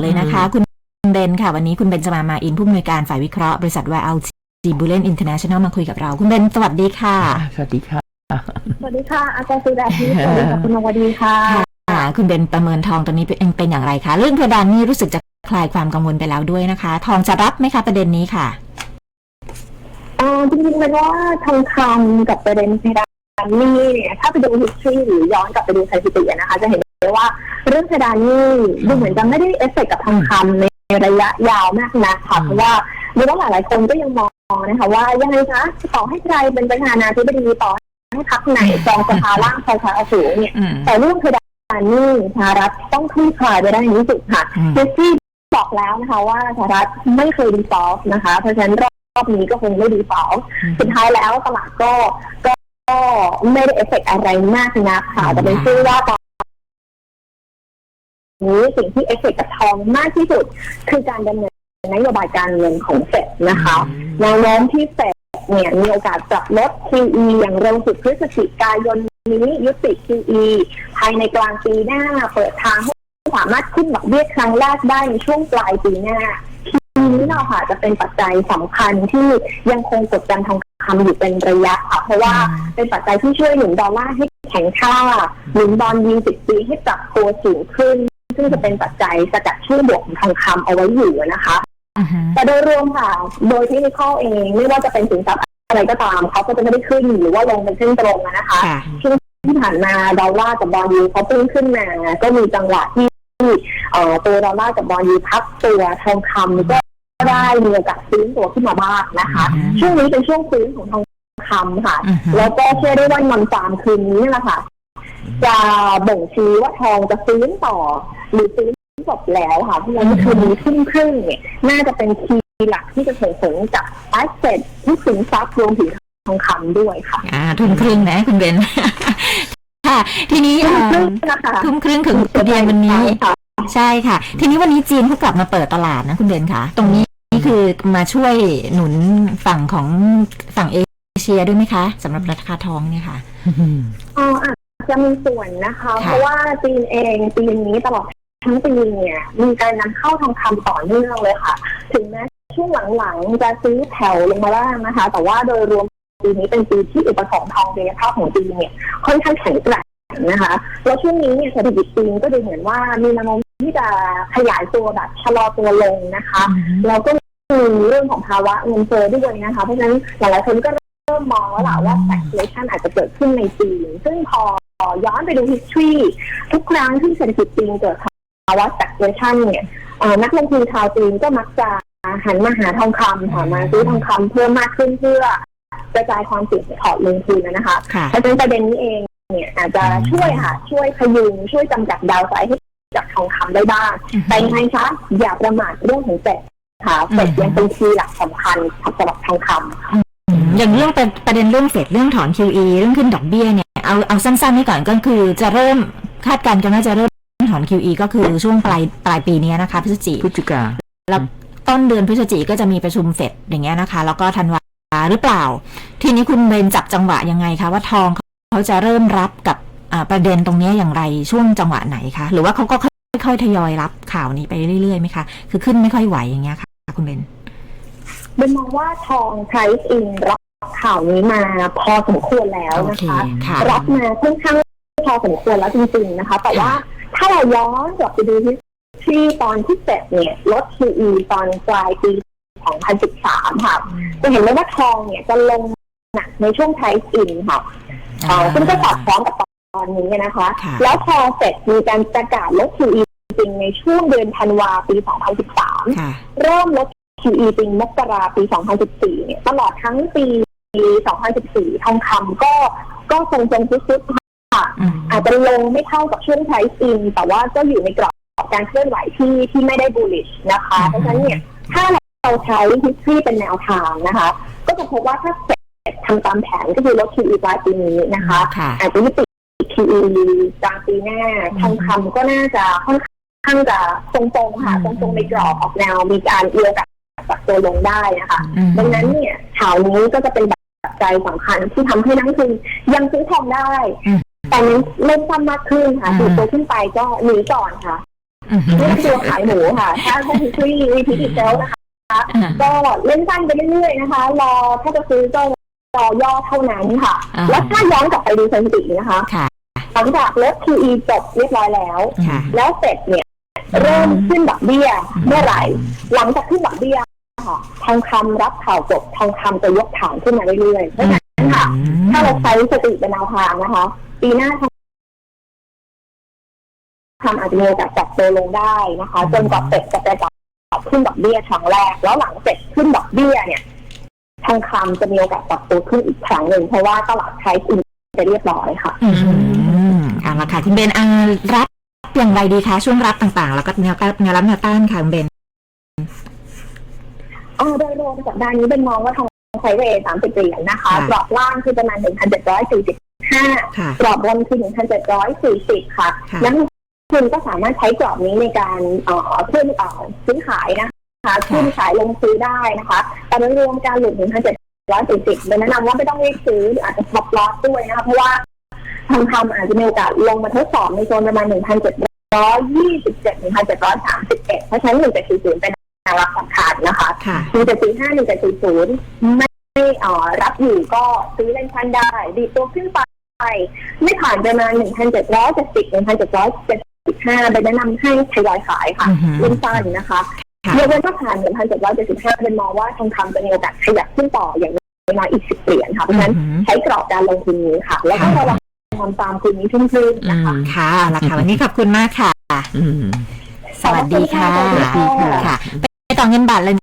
เลยนะคะ คุณเบนค่ะ วันนี้คุณเบนจะมามาอินผู้อำนวยการฝ่ายวิเคราะห์บริษัท YLG Bullion International มาคุยกับเรา คุณเบนสวัสดีค่ะ สวัสดีค่ะ สวัสดีค่ะ อาจารย์สุดาทิพย์สวัสดีค่ะคุณนวดีค่ะค่ะ คุณเบนประเมินทองตอนนี้เป็นเป็นอย่างไรคะ เรื่องเพดานนี่รู้สึกจะคลายความกังวลไปแล้วด้วยนะคะ ทองจะรับไหมคะประเด็นนี้ค่ะเอ่อจริงๆเป็นว่าทองคำกับประเด็นเพดานหนี่เนี่ยถ้าไปดู history หรือย้อนกลับไปดูสถิติอะนะคะ จะเห็นได้ ว่า เรื่องเพดานหนี่ดูเหมือนจะไม่ได้เอฟเฟกต์กับทองคำในระยะยาวมากนักค่ะอืมเพราะว่าดูว่าหลาย ๆ คนก็ยังมองนะคะว่ายังไงคะต่อให้ใครเป็นประธานาธิบดีต่อให้พักไหนจองสภาล่างชายชาสูงเนี่ยอืมแต่เรื่องเพดานหนี่สหรัฐต้องคลี่คลายไปได้ในที่สุดค่ะอืมเจสซี่บอกแล้วนะคะว่าสหรัฐไม่เคยดีฟอลต์นะคะ เพราะฉะนั้นรอบนี้ก็คงไม่ดีฟอลต์สุดท้ายแล้วตลาดก็ก็ก็ไม่ได้เอฟเฟกต์อะไรมากนักค่ะแต่เป็นชื่อว่าตอ นนี้สิ่งที่เอฟเฟกต์กับทองมากที่สุด คือการดำเนินนโยบายการเงินของเฟดนะคะแนวโน้มที่เฟดเนี่ยมีโอกาสปรับลด QE อย่างเร็วสุดพฤศจิกายนนี้ยุติ QE ภายในกลางปีหน้าเปิดทางให้สามารถขึ้นดอกเบี้ยครั้งแรกได้ในช่วงปลายปีหน้าทีนี้เราค่ะจะเป็นปัจจัยสำคัญที่ยังคงกดดันทองคำอยู่เป็นระยะค่ะ เพราะว่าเป็นปัจจัยที่ช่วยหนุนดอลลาร์ให้แข็งค่าหนุนบอลยิงสิบปีให้ปรับตัวสูงขึ้น ซึ่งจะเป็นปัจจัยสกัดชื่อบวกของทองคำเอาไว้อยู่นะคะอือฮึแต่โดยรวมค่ะ โดยเทคนิคเองไม่ว่าจะเป็นสินทรัพย์อะไรก็ตามเขาก็จะไม่ได้ขึ้นหรือว่าลงเป็นเส้นตรงนะคะค่ะที่ผ่านมาดอลลาร์กับบอลยูเขาพุ่งขึ้นมาก็มีจังหวะที่เอ่อตัวดอลลาร์กับบอลยูพักตัวทองคำก็ได้มีโอกาสฟื้นตัวขึ้นมาบ้างนะคะอืมช่วงนี้เป็นช่วงฟื้นของทองคำค่ะอือฮึแล้วก็เชื่อได้ว่านอนฟาร์มคืนนี้นี่แหละค่ะจะบ่งชี้ว่าทองจะฟื้นต่อ หรือฟื้นจบแล้วค่ะเพราะฉะนั้นคืนนี้ทุ่มครึ่งเนี่ยน่าจะเป็นคีย์หลักที่จะส่งผลกับแอสเซทที่สินทรัพย์รวมถึงทองคำด้วยค่ะ อ่าทุนครึ่งนะคุณเบนค่ะ ทีนี้ทุ่มเอ่ครึ่องนะคะทุ่มครึ่งถึงเดือนวันนี้ค่ะใช่ค่ะ ทีนี้วันนี้จีนเขากลับมาเปิดตลาดนะคุณเบนค่ะ ตรงนี้นี่คือมาช่วยหนุนฝั่งของฝั่งเอเชียด้วยไหมคะสำหรับราคาทองเนี่ยค่ะอ๋ออาจจะมีส่วนนะคะค่ะเพราะว่าจีนเองปีนี้ตลอด ทั้งปีเนี่ยมีการนำเข้าทองคำต่อเนื่องเลยค่ะ ถึงแม้ช่วงหลังๆจะซื้อแถวลงมาบ้างนะคะ แต่ว่าโดยรวมปีนี้เป็นปีที่อุปสงค์ทองเดภาพของจีนเนี่ยค่อนข้างแข็งแกร่งนะคะแล้วช่วงนี้เนี่ยเศรษฐกิจจีนก็ดูเหมือนว่ามีแนวโน้มที่จะขยายตัวแบบชะลอตัวลงนะคะแล้วก็มีเรื่องของภาวะเงินเฟ้อด้วยนะคะเพราะฉะนั้นหลายๆคนก็เริ่มมองแล้วล่ะว่า stagflation อาจจะเกิดขึ้นในจีน ซึ่งพอย้อนไปดู history ทุกครั้งที่เศรษฐกิจจีนเกิด ภาวะ stagflation เนี่ยเอ่อนักลงทุนชาวจีนก็มักจะหันมาหาทองคำค่ะมาซื้อทองคำเพิ่มมากขึ้นเพื่อกระจายความเสี่ยงถอดลงทุนนะคะค่ะ เพราะฉะนั้นประเด็นนี้เองเนี่ยอาจจะช่วยค่ะ ช่วยพยุงช่วยจำกัดดาวไซด์ให้จากทองคำได้บ้าง แต่ยังไงคะอย่าประมาทเรื่องของเฟดค่ะเฟดยังเป็นคีย์หลักสำคัญสำหรับทองคำอืมอย่างเรื่องประประเด็นเรื่องเฟดเรื่องถอน QE เรื่องขึ้นดอกเบี้ยเนี่ย เอาเอาสั้นๆนี่ก่อนก็คือจะเริ่มคาดการณ์กันว่าจะเริ่มถ อน QE ก็คือช่วงปลายปลายปีนี้นะคะพฤศจิพฤศจิกาแล้วต้นเดือนพฤศจิก็จะมีประชุมเฟดอย่างเงี้ยนะคะ แล้วก็ธันวาหรือเปล่า ทีนี้คุณเบนจับจังหวะยังไงคะว่าทองเขาจะเริ่มรับกับอ่าประเด็นตรงเนี้ยอย่างไรช่วงจังหวะไหนคะ หรือว่าเขาก็ค่อยๆทยอยรับข่าวนี้ไปเรื่อยๆไหมคะ คือขึ้นไม่ค่อยไหวอย่างเงี้ยค่ะ คุณเบนเป็นมองว่าทอง price in รับข่าวนี้มาพอสมควรแล้วโอนะเคคะค่ะรับมาค่อนข้างพอสมควรแล้วจริงๆนะคะ แต่ว่า ถ้าเราย้อนกลับไปดูที่ตอนที่เสร็จเนี่ยลด QE ตอนปลายปี 2013 ค่ะจะเห็นเลยว่าทองเนี่ยจะลงหนักในช่วง price in ค่ะเอ่อซึ่งก็สอดคล้องกับตอนนี้นะคะค่ะแล้วพอเสร็จมีการประกาศลด QE จริงในช่วงเดือนธันวาปี 2013ค่ะเริ่มลด QE จริงมกราปี 2014 เนี่ยตลอดทั้งปี 2014 ทองคำก็ก็ทรงทรงซุดๆ ค่ะอืมอาจจะลงไม่เท่ากับช่วง price in แต่ว่าก็อยู่ในกรอบการเคลื่อนไหวที่ที่ไม่ได้ bullish นะคะอืมเพราะฉะนั้นเนี่ยถ้าเราใช้ history เป็นแนวทางนะคะ ก็จะพบว่าถ้าเสร็จทำตามแผนก็คือลด QE ปลายปีนี้นะคะค่ะอาจจะยุติ QE กลางปีหน้าอืมทองคำก็น่าจะค่อนข้างจะทรงๆค่ะอืทมรงๆในกรอบออกแนวมีการเอียงกับปรับตัวลงได้นะคะอืมดังนั้นเนี่ยข่าวนี้ก็จะเป็นปัจจัยสำคัญที่ทำให้นักลงทุนยังซื้อทองได้อืมแต่เน้นเล่นซ้ำมากขึ้นค่ะอืมถือตัวขึ้นไปก็หนีก่อนค่ะอือฮึไม่ต้องกลัวขายหมูค่ะ ถ้าถ้า history repeat itself นะคะอ่าก็เล่นสั้นไปเรื่อยๆนะคะ รอถ้าจะซื้อก็รอย่อเท่านั้นค่ะอ่าแล้วถ้าย้อนกลับไปดูสถิตินะคะค่ะหลังจากลด QE จบเรียบร้อยแล้วค่ะแล้วเสร็จเนี่ย เริ่มขึ้นดอกเบี้ยเมื่อไหร่ หลังจากขึ้นดอกเบี้ยค่ะทองคำรับข่าวจบทองคำจะยกฐานขึ้นมาเรื่อยๆเพราะฉะนั้นค่ะ ถ้าเราใช้สติเป็นแนวทางนะคะ ปีหน้าทองคำอาจจะมีโอกาสปรับตัวลงได้นะคะจนกว่าเสร็จจะไปปรับขึ้นดอกเบี้ยครั้งแรก แล้วหลังเสร็จขึ้นดอกเบี้ยเนี่ยทองคำจะมีโอกาสปรับตัวขึ้นอีกครั้งหนึ่งเพราะว่าตลาดใช้อินไปเรียบร้อยค่ะ อืมเอาละค่ะคุณเบนอ่ารับอย่างไรดีคะช่วงรับต่างๆ แล้วก็แนวต้านแนวรับแนวต้านค่ะคุณเบนเออโดยรวมสัปดาห์นี้เป็นมองว่าทองไซด์เวย์สามสิบเหรียญนะคะค่ะกรอบล่างคือประมาณหนึ่งพันเจ็ดร้อยสี่สิบ ห้าค่ะ กรอบบนคือหนึ่งพันเจ็ดร้อยสี่สิบค่ะค่ะนักลงทุนก็สามารถใช้กรอบนี้ในการเอ่อขึ้นเอ่อซื้อขายนะคะขึ้นขายลงซื้อได้นะคะแต่โดยรวมการหลุดหนึ่งพันเจ็ดร้อยสี่สิบแนะนำว่าไม่ต้องรีบซื้อหรืออาจจะ stop loss ด้วยนะคะเพราะว่าทองคำอาจจะมีโอกาสลงมาทดสอบในโซนประมาณหนึ่งพันเจ็ดร้อยยี่สิบเจ็ดหนึ่งพันเจ็ดร้อยสามสิบเอ็ดเพราะฉะนั้นหนึ่งเจ็ดสี่ศูนย์เป็นแนวรับสำคัญนะคะ ค่ะ หนึ่งเจ็ดสี่ห้าหนึ่งเจ็ดสี่ศูนย์ไม่ เอ่อรับอยู่ก็ซื้อเล่นพันได้ ดีดตัวขึ้นไป ไม่ผ่านประมาณหนึ่งพันเจ็ดร้อยเจ็ดสิบหนึ่งพันเจ็ดร้อยเจ็ดสิบห้าไปแนะนำให้ทยอยขายค่ะอือฮึเล่นสั้นนะคะค่ะยกเว้นว่าผ่านหนึ่งพันเจ็ดร้อยเจ็ดสิบห้าเป็นมองว่าทองคำจะมีโอกาสขยับขึ้นต่ออย่างน้อยอีกสิบเหรียญค่ะเพราะฉะนั้นอือฮึใช้กรอบการลงทุนนี้ค่ะ แล้วก็ระวังทำตามคืนนี้ขึ้นๆนะคะค่ะเอาละค่ะวันนี้ขอบคุณมากค่ะอืมสวัสดีค่ะขอบคุณค่ะค่ะ ไปต่อเงินบาทเลย